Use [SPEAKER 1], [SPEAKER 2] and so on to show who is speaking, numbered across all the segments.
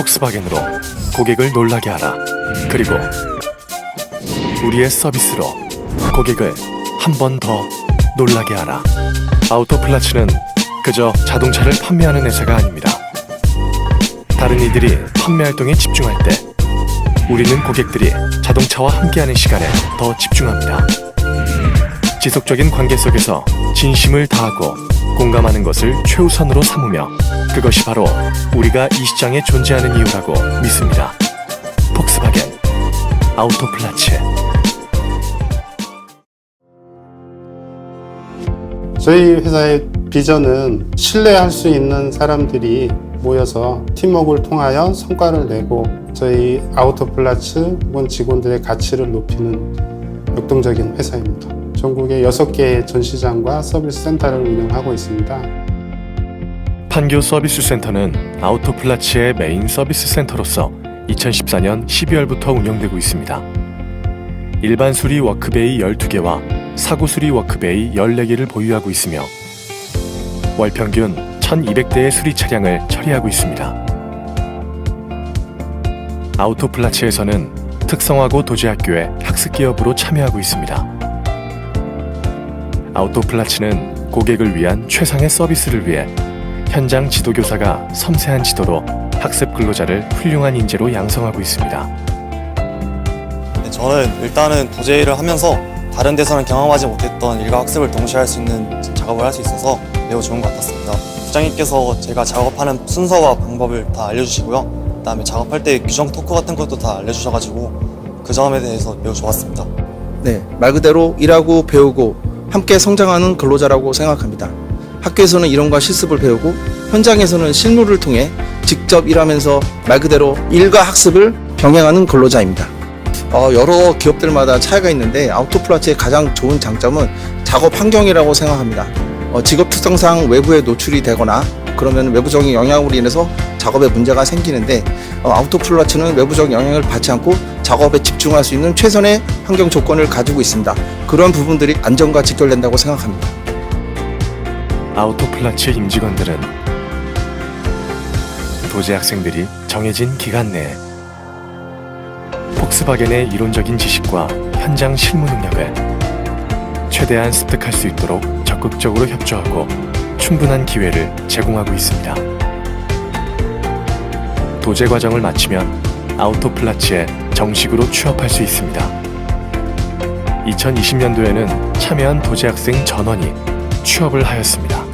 [SPEAKER 1] 폭스바겐으로 고객을 놀라게 하라. 그리고 우리의 서비스로 고객을 한 번 더 놀라게 하라. 아우토플라츠는 그저 자동차를 판매하는 회사가 아닙니다. 다른 이들이 판매 활동에 집중할 때 우리는 고객들이 자동차와 함께하는 시간에 더 집중합니다. 지속적인 관계 속에서 진심을 다하고 공감하는 것을 최우선으로 삼으며 그것이 바로 우리가 이 시장에 존재하는 이유라고 믿습니다. 폭스바겐 아우토플라츠
[SPEAKER 2] 저희 회사의 비전은 신뢰할 수 있는 사람들이 모여서 팀워크를 통하여 성과를 내고 저희 아우토플라츠 혹은 직원들의 가치를 높이는 역동적인 회사입니다. 전국에 6개의 전시장과 서비스 센터를 운영하고 있습니다.
[SPEAKER 1] 판교 서비스 센터는 아우토플라츠의 메인 서비스 센터로서 2014년 12월부터 운영되고 있습니다. 일반 수리 워크베이 12개와 사고 수리 워크베이 14개를 보유하고 있으며 월 평균 1200대의 수리 차량을 처리하고 있습니다. 아우토플라츠에서는 특성화고 도제학교의 학습 기업으로 참여하고 있습니다. 아우토플라츠는 고객을 위한 최상의 서비스를 위해 현장 지도교사가 섬세한 지도로 학습 근로자를 훌륭한 인재로 양성하고 있습니다.
[SPEAKER 3] 네, 저는 일단은 도제를 하면서 다른 데서는 경험하지 못했던 일과 학습을 동시에 할 수 있는 작업을 할 수 있어서 매우 좋은 것 같았습니다. 부장님께서 제가 작업하는 순서와 방법을 다 알려주시고요. 그다음에 작업할 때 규정 토크 같은 것도 다 알려주셔가지고 그 점에 대해서 매우 좋았습니다.
[SPEAKER 4] 네, 말 그대로 일하고 배우고 함께 성장하는 근로자라고 생각합니다. 학교에서는 이론과 실습을 배우고 현장에서는 실무를 통해 직접 일하면서 말 그대로 일과 학습을 병행하는 근로자입니다. 어, 여러 기업들마다 차이가 있는데 아우토플라츠의 가장 좋은 장점은 작업 환경이라고 생각합니다. 어, 직업 특성상 외부에 노출이 되거나 그러면 외부적인 영향으로 인해서 작업에 문제가 생기는데 어, 아우토플라츠는 외부적 영향을 받지 않고 작업에 집중할 수 있는 최선의 환경 조건을 가지고 있습니다. 그런 부분들이 안정과 직결된다고 생각합니다.
[SPEAKER 1] 아우토플라츠 임직원들은 도제 학생들이 정해진 기간 내에 폭스바겐의 이론적인 지식과 현장 실무 능력을 최대한 습득할 수 있도록 적극적으로 협조하고 충분한 기회를 제공하고 있습니다. 도제 과정을 마치면 아우토플라츠에 정식으로 취업할 수 있습니다. 2020년도에는 참여한 도제 학생 전원이 취업을 하였습니다.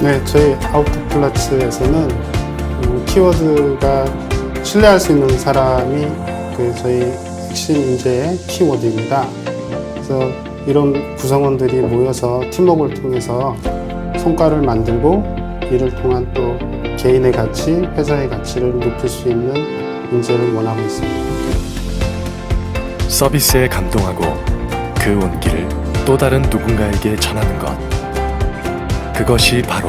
[SPEAKER 2] 네, 저희 아우토플라츠에서는 음, 키워드가 신뢰할 수 있는 사람이 그 저희 핵심 인재의 키워드입니다. 그래서 이런 구성원들이 모여서 팀워크를 통해서 성과를 만들고 이를 통한 또 개인의 가치, 회사의 가치를 높일 수 있는 인재를 원하고 있습니다.
[SPEAKER 1] 서비스에 감동하고 그 온기를 또 다른 누군가에게 전하는 것. 그것이 바로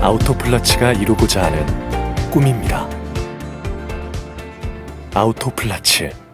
[SPEAKER 1] 아우토플라츠가 이루고자 하는 꿈입니다. 아우토플라츠.